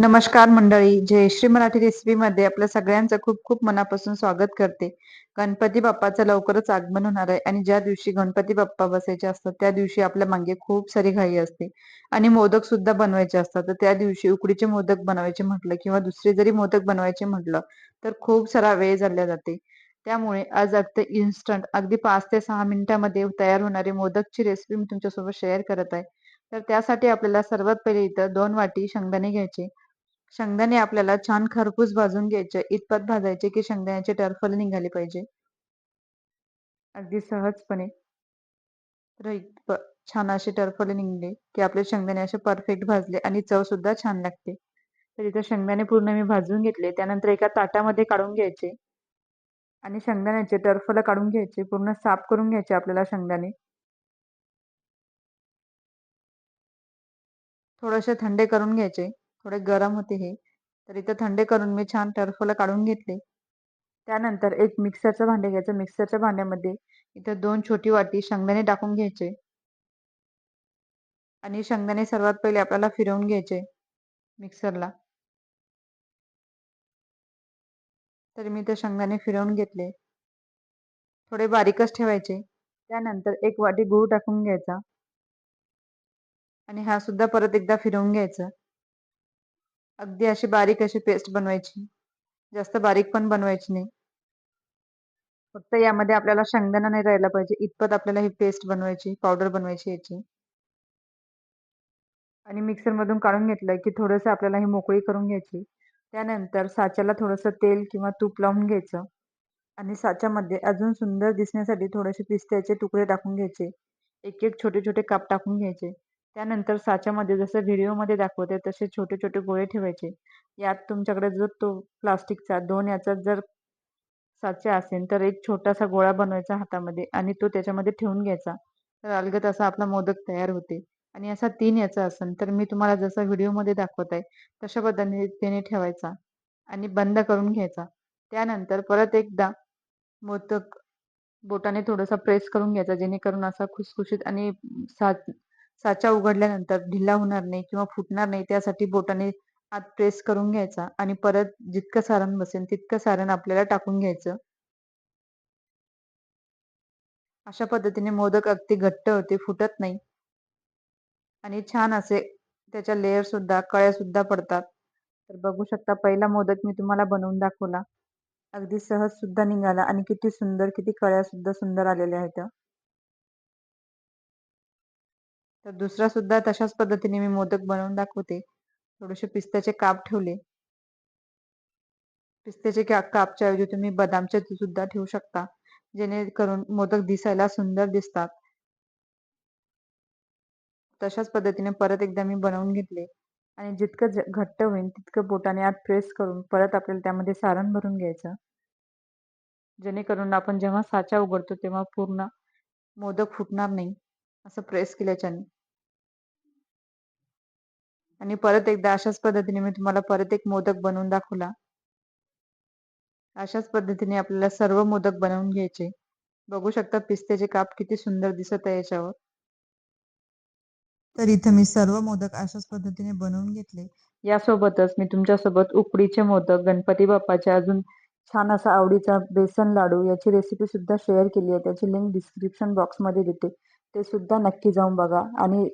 नमस्कार मंडळी जयश्री मराठी रेसिपीमध्ये आपल्या सगळ्यांचं खूप खूप मनापासून स्वागत करते. गणपती बाप्पाचं लवकरच आगमन होणार आहे आणि ज्या दिवशी गणपती बाप्पा बसायचे असतात त्या दिवशी आपल्या मागे खूप सारी घाई असते. आणि मोदक सुद्धा बनवायचे असतात तर त्या दिवशी उकडीचे मोदक बनवायचे म्हटलं किंवा दुसरे जरी मोदक बनवायचे म्हटलं तर खूप सारा वेळ झाला जाते. त्यामुळे आज अगदी इन्स्टंट अगदी पाच ते सहा मिनिटांमध्ये तयार होणारी मोदकची रेसिपी मी तुमच्यासोबत शेअर करत आहे. तर त्यासाठी आपल्याला सर्वात पहिले इथं दोन वाटी शेंगदाणे घ्यायचे शेंगदाणे आपल्याला छान खरपूस भाजून घ्यायचे. इतपत भाजायचे की शेंगदाण्याचे टरफल निघाले पाहिजे. अगदी सहजपणे. तर छान असे टरफल निघले की आपले शेंगदाणे असे परफेक्ट भाजले आणि चव सुद्धा छान लागते. तर इथे शेंगदाणे पूर्ण मी भाजून घेतले. त्यानंतर एका ताटामध्ये काढून घ्यायचे. आणि शेंगदाण्याचे टरफल काढून घ्यायचे. पूर्ण साफ करून घ्यायचे आपल्याला शेंगदाणे. थोडेसे थंडे करून घ्यायचे. थोडे गरम होते हे. तर इथं थंडे करून मी छान टर्फोला काढून घेतले. त्यानंतर एक मिक्सरचं भांडे घ्यायचं. मिक्सरच्या भांड्यामध्ये इथं दोन छोटी वाटी शेंगदाणे टाकून घ्यायचे. आणि शेंगदाणे सर्वात पहिले आपल्याला फिरवून घ्यायचे मिक्सरला. तर मी ते शेंगदाणे फिरवून घेतले. थोडे बारीकच ठेवायचे. त्यानंतर एक वाटी गूळ टाकून घ्यायचा. आणि हा सुद्धा परत एकदा फिरवून घ्यायचा. अगदी अशी बारीक अशी पेस्ट बनवायची. जास्त बारीक पण बनवायची नाही. फक्त यामध्ये आपल्याला शेंगदाणा नाही राहायला पाहिजे. इतपत आपल्याला ही पेस्ट बनवायची पावडर बनवायची याची. आणि मिक्सरमधून काढून घेतलं की थोडस आपल्याला ही मोकळी करून घ्यायची. त्यानंतर साच्याला थोडस तेल किंवा तूप लावून घ्यायचं. आणि साच्यामध्ये अजून सुंदर दिसण्यासाठी थोडेसे पिस्त्याचे तुकडे टाकून घ्यायचे. एक एक छोटे छोटे काप टाकून घ्यायचे. त्यानंतर साच्यामध्ये जसं व्हिडिओमध्ये दाखवते तसे छोटे छोटे गोळे ठेवायचे. यात तुमच्याकडे जर तो प्लास्टिकचा दोन याचा जर साचा असेल तर एक छोटासा गोळा बनवायचा हातामध्ये आणि तो त्याच्यामध्ये ठेवून घ्यायचा. तर अलगत असा आपला मोदक तयार होते. आणि असा तीन याचा असेल तर मी तुम्हाला जसा व्हिडिओमध्ये दाखवत आहे तशा पद्धतीने ठेवायचा आणि बंद करून घ्यायचा. त्यानंतर परत एकदा मोदक बोटाने थोडासा प्रेस करून घ्यायचा जेणेकरून असा खुसखुशीत आणि साच साचा उघडल्यानंतर ढिला होणार नाही किंवा फुटणार नाही त्यासाठी बोटाने आत प्रेस करून घ्यायचा आणि परत जितकं सारण बसेल तितकं सारण आपल्याला टाकून घ्यायचं. अशा पद्धतीने मोदक अगदी घट्ट होते फुटत नाही. आणि छान असे त्याच्या लेअर सुद्धा कळ्या सुद्धा पडतात. तर बघू शकता पहिला मोदक मी तुम्हाला बनवून दाखवला. अगदी सहज सुद्धा निघाला आणि किती सुंदर किती कळ्या सुद्धा सुंदर आलेल्या आहेत. तर दुसरा सुद्धा तशाच पद्धतीने मी मोदक बनवून दाखवते. थोडेसे पिस्त्याचे काप ठेवले. पिस्त्याचे कापच्या ऐवजी तुम्ही बदामचे सुद्धा ठेवू शकता. जेणेकरून मोदक दिसायला सुंदर दिसतात. तशाच पद्धतीने परत एकदा मी बनवून घेतले. आणि जितकं घट्ट होईल तितकं बोटाने आत प्रेस करून परत आपल्याला त्यामध्ये सारण भरून घ्यायचं. जेणेकरून आपण जेव्हा साचा उघडतो तेव्हा पूर्ण मोदक फुटणार नाही. असं प्रेस केल्याच्याने आणि परत एकदा अशाच पद्धतीने मी तुम्हाला परत एक मोदक बनवून दाखवला. अशाच पद्धतीने आपल्याला सर्व मोदक बनवून घ्यायचे. बघू शकता पिस्त्याचे काप किती सुंदर दिसत आहे याच्यावर. तर इथं मी सर्व मोदक अशाच पद्धतीने बनवून घेतले. यासोबतच मी तुमच्यासोबत उकडीचे मोदक गणपती बाप्पाचे अजून छान असा आवडीचा बेसन लाडू याची रेसिपी सुद्धा शेअर केली आहे. त्याची लिंक डिस्क्रिप्शन बॉक्समध्ये देते. ते सुद्धा नक्की जाऊन बघा. आणि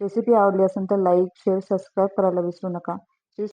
रेसिपी आवडली असेल तर लाईक शेअर सबस्क्राईब करायला विसरू नका.